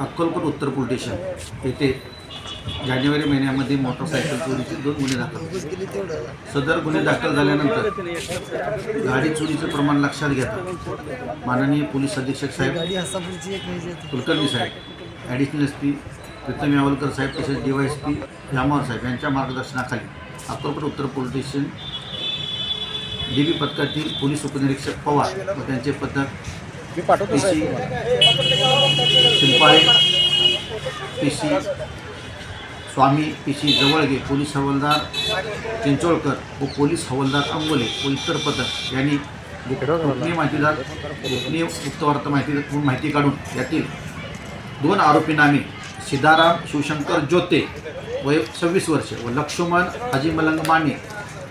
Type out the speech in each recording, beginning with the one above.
अक्कलकोट उत्तर police station येथे जानेवारी महिन्यामध्ये मोटरसायकल चोरीचे दोन गुन्हे दाखल. सदर गुन्हे दाखल झाल्यानंतर गाडी चोरीचं प्रमाण लक्षात घेता माननीय पोलीस अधीक्षक साहेब कुलकर्णी साहेब additional S P Pritam Yavalkar साहेब तसेच D Y S P Jamwar साहेब यांच्या मार्गदर्शनाखाली अक्कलकोट उत्तर पोलीस स्टेशन डी बी पथकातील पोलीस उपनिरीक्षक पवार व त्यांचे पथक P C Shimpale P C Swami P C Jawalge police हवालदार चिंचोळकर व पोलीस हवालदार अंगोले व इतर पथक यांनी गुप- गोपनीय माहितीदार गोपनीय गुप्तवार्ता माहिती माहिती काढून यातील दोन आरोपी नामे सिद्धाराम शिवशंकर जोते वय सव्वीस वर्ष व लक्ष्मण हाजी मलंग माने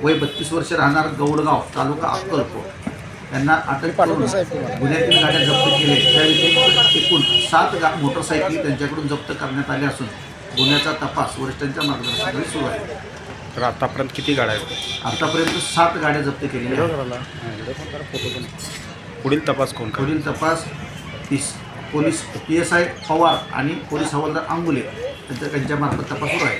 वय बत्तीस वर्ष राहणार गौडगाव तालुका अक्कलकोट. यांना अटक करून गुन्ह्यातील गाड्या जप्त केले. त्या व्यतिरिक्त एकूण सात गा मोटरसायकली त्यांच्याकडून जप्त करण्यात आल्या असून गुन्ह्याचा तपास वरिष्ठांच्या मार्गदर्शनाखाली सुरू आहे. तर आतापर्यंत किती गाड्या आहेत? आतापर्यंत सात गाड्या जप्त केलेल्या आहेत. पुढील तपास कोण? पुढील तपास piece police P S I Pawar आणि पोलीस हवालदार अंगुले यांच्या त्यांच्यामार्फत तपास सुरू आहे.